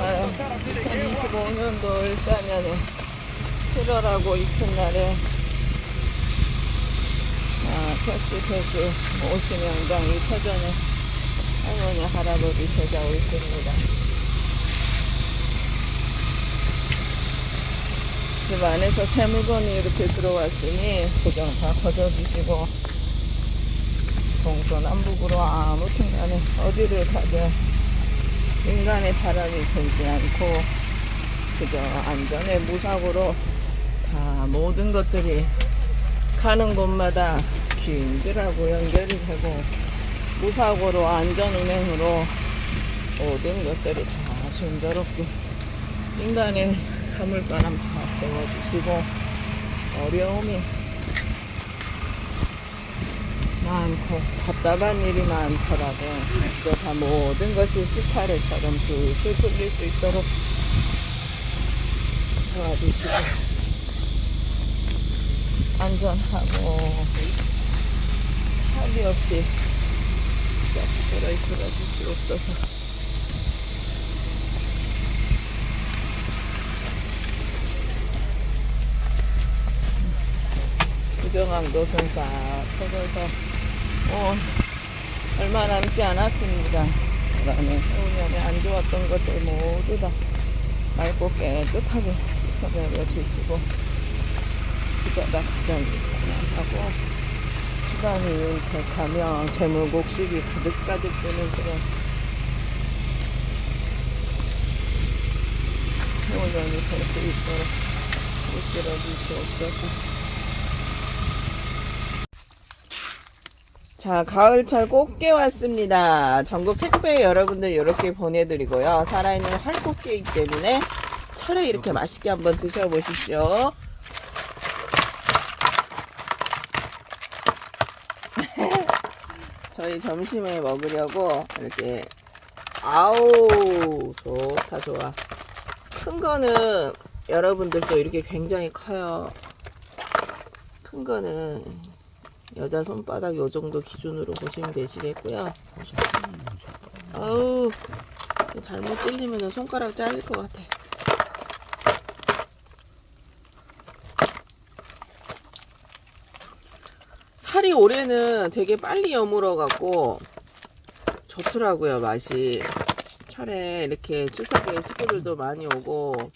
아유, 2025년도 일사년에 7월하고 이튿날에 아, 택시 택시 50명당 이 터전에 할머니 할아버지 오십니다. 집 안에서 새 물건이 이렇게 들어왔으니 고정 다 거저주시고 동서남북으로 아무튼 간에 어디를 가든 인간의 바람이 들지 않고 그저 안전에 무사고로 다 모든 것들이 가는 곳마다 길들하고 연결이 되고 무사고로 안전운행으로 모든 것들이 다 순조롭게 인간의 가물바람 다 세워주시고 어려움이 많고 답답한 일이 많더라도 또다 모든 것이 시카레처럼 술술 풀릴 수 있도록 도와주시고 안전하고 사기 없이 옆으로 이끌어 주시옵소서. 구정항도 승싹 터져서 어, 얼마 남지 않았습니다. 그다음에 해운년에 안 좋았던 것들 모두 다 맑고 깨끗하게 씻어내려 주시고 가장 편안하고 시간이 윤택하며 재물곡식이 가득가득 되는 그런 해운년이 될 수 있도록 이끌어 주시옵소서. 자, 가을철 꽃게 왔습니다. 전국 택배 여러분들 이렇게 보내드리고요. 살아있는 활꽃게이기 때문에 철에 이렇게 맛있게 한번 드셔보십시오. 저희 점심에 먹으려고 이렇게 아우 좋다 좋아. 큰 거는 여러분들도 이렇게 굉장히 커요. 큰 거는 여자 손바닥 요 정도 기준으로 보시면 되시겠고요. 아우 잘못 찔리면 손가락 잘릴 것 같아. 살이 올해는 되게 빨리 여물어 갖고 좋더라고요 맛이. 철에 이렇게 추석에 식구들도 많이 오고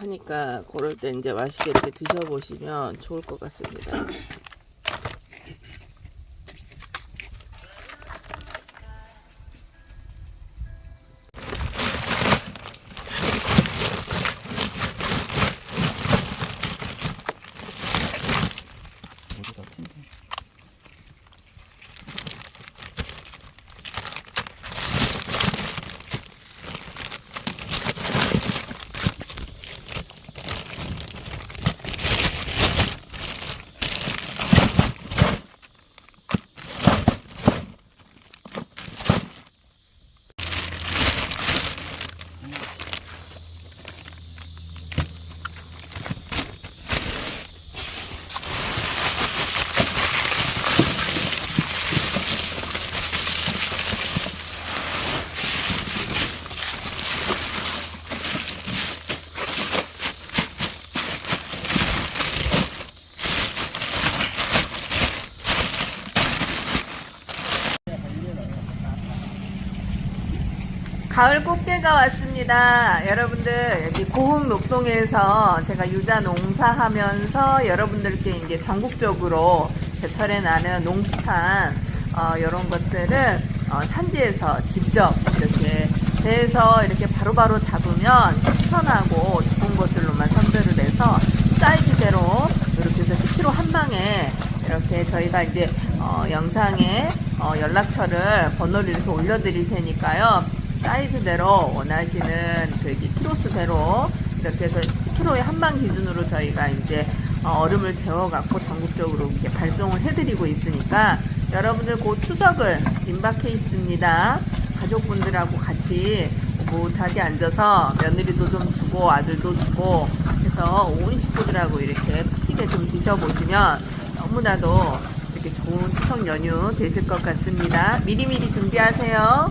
하니까 그럴 때 이제 맛있게 이렇게 드셔보시면 좋을 것 같습니다. 가을 꽃게가 왔습니다. 여러분들 여기 고흥 녹동에서 제가 유자 농사하면서 여러분들께 이제 전국적으로 제철에 나는 농수산 어, 이런 것들을 어, 산지에서 직접 이렇게 배에서 이렇게 바로바로 잡으면 신선하고 좋은 것들로만 선별을 해서 사이즈대로 이렇게 해서 10kg 한 방에 이렇게 저희가 이제 어, 영상에 어, 연락처를 번호를 이렇게 올려드릴 테니까요. 사이즈대로 원하시는 그 이렇게 키로수대로 이렇게 해서 10kg의 한방 기준으로 저희가 이제 어, 얼음을 재워갖고 전국적으로 이렇게 발송을 해드리고 있으니까 여러분들 곧 추석을 임박해 있습니다. 가족분들하고 같이 오붓하게 앉아서 며느리도 좀 주고 아들도 주고 해서 온 식구들하고 이렇게 푸치게 좀 드셔보시면 너무나도 이렇게 좋은 추석 연휴 되실 것 같습니다. 미리미리 준비하세요.